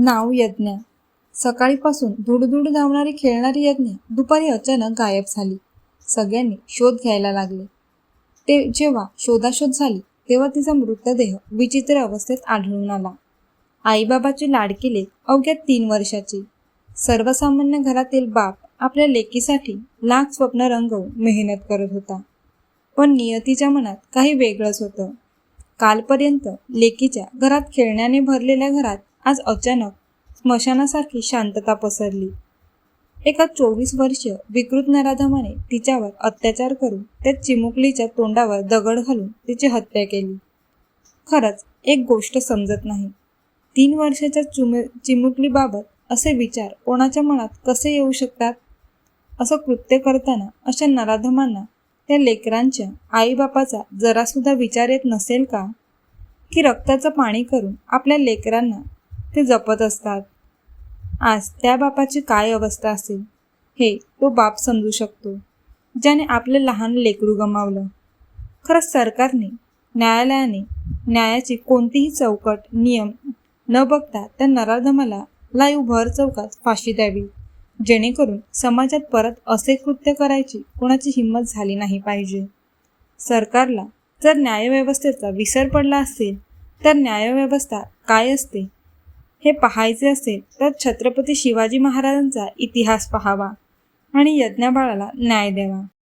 नाव यज्ञा. सकाळीपासून धुडधुड धावणारी खेळणारी यज्ञा दुपारी अचानक गायब झाली. सगळ्यांनी शोध घ्यायला लागले. ते जेव्हा शोधाशोध झाली तेव्हा तिचा मृतदेह विचित्र अवस्थेत आढळून आला. आईबाबाची लाडकिले अवघ्या तीन वर्षाची. सर्वसामान्य घरातील बाप आपल्या लेकीसाठी लाख स्वप्न रंगवून मेहनत करत होता. पण नियतीच्या मनात काही वेगळंच होतं. कालपर्यंत लेकीच्या घरात खेळण्याने भरलेल्या घरात आज अचानक स्मशानासारखी शांतता पसरली. एका चोवीस वर्ष विकृत नराधमाने तिच्यावर अत्याचार करून त्या चिमुकलीच्या तोंडावर दगड घालून तिची हत्या केली. खरंच एक गोष्ट समजत नाही. तीन वर्षाच्या चुमे चिमुकलीबाबत असे विचार कोणाच्या मनात कसे येऊ शकतात? असं कृत्य करताना अशा नराधमांना त्या लेकरांच्या आईबापाचा जरासुद्धा विचार येत नसेल का? की रक्ताचं पाणी करून आपल्या लेकरांना ते जपत असतात. आज त्या बापाची काय अवस्था असेल हे तो बाप समजू शकतो ज्याने आपलं लहान लेकरू गमावलं. खरंच सरकारने न्यायालयाने न्यायाची कोणतीही चौकट नियम न बघता त्या नराधमाला लाईव्ह भर चौकात फाशी द्यावी जेणेकरून समाजात परत असे कृत्य करायची कोणाची हिंमत झाली नाही पाहिजे. सरकारला जर न्यायव्यवस्थेचा विसर पडला असेल तर न्यायव्यवस्था काय असते? हे पाहायचे असेल तर छत्रपती शिवाजी महाराजांचा इतिहास पहावा आणि यज्ञाबाळाला न्याय द्यावा.